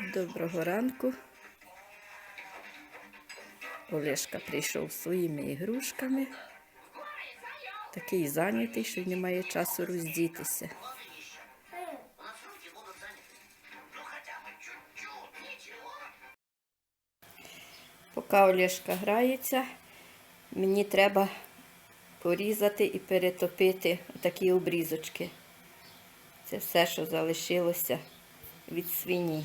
Доброго ранку. Олешка прийшов своїми ігрушками. Такий зайнятий, що немає часу роздітися. Поки Олешка грається, мені треба порізати і перетопити такі обрізочки. Це все, що залишилося від свині.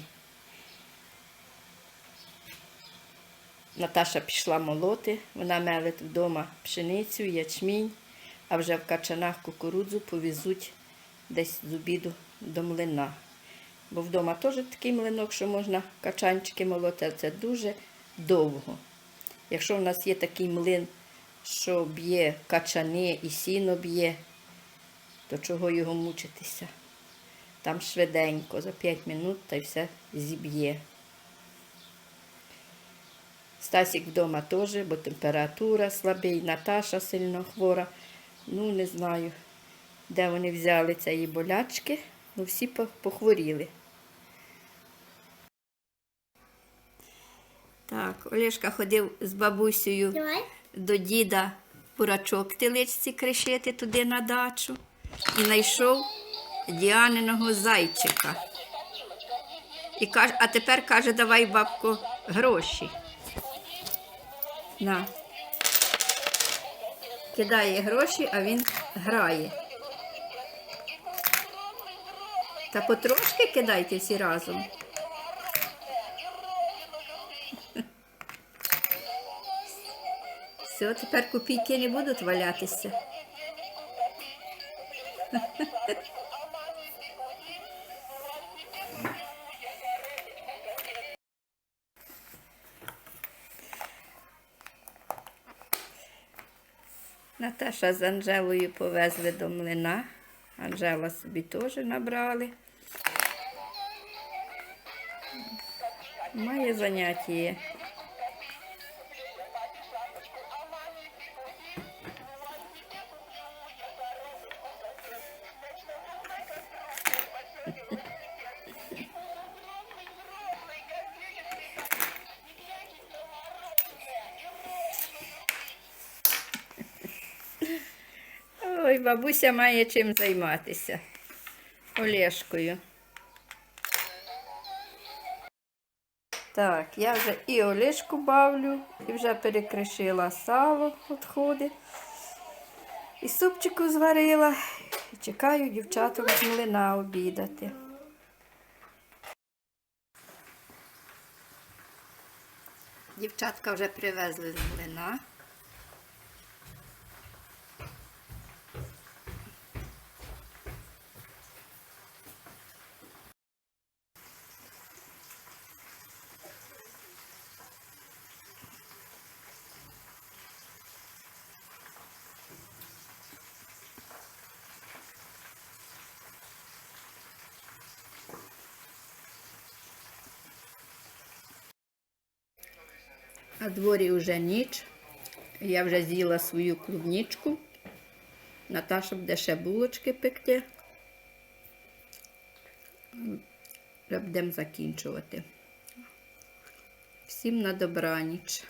Наташа пішла молоти, вона мелить вдома пшеницю, ячмінь, а вже в качанах кукурудзу повезуть десь з обіду до млина. Бо вдома теж такий млинок, що можна качанчики молоти, але це дуже довго. Якщо в нас є такий млин, що б'є качани і сіно б'є, то чого його мучитися? Там швиденько, за 5 минут та й все зіб'є. Стасік вдома теж, бо температура слабий, Наташа сильно хвора. Ну, не знаю, де вони взяли цієї болячки, ну всі похворіли. Так, Олешка ходив з бабусею Давай. до діда бурачок теличці кришити туди на дачу і знайшов Діаниного зайчика. І каже, а тепер каже, давай, бабко, гроші. На. Кидає гроші, а він грає. Та потрошки кидайте всі разом. Все, тепер копійки не будуть валятися. Наташа з Анжелою повезли до млина. Анжела собі теж набрали. Має заняття. Ой, бабуся має чим займатися. Олешкою. Так, я вже і Олешку бавлю, і вже перекришила сало, відходи. І супчику зварила. І чекаю дівчаток з млина обідати. Дівчатка вже привезли з млина. На дворі вже ніч. Я вже з'їла свою клубничку. Наташа буде ще булочки пекти. Будемо закінчувати. Всім на добраніч.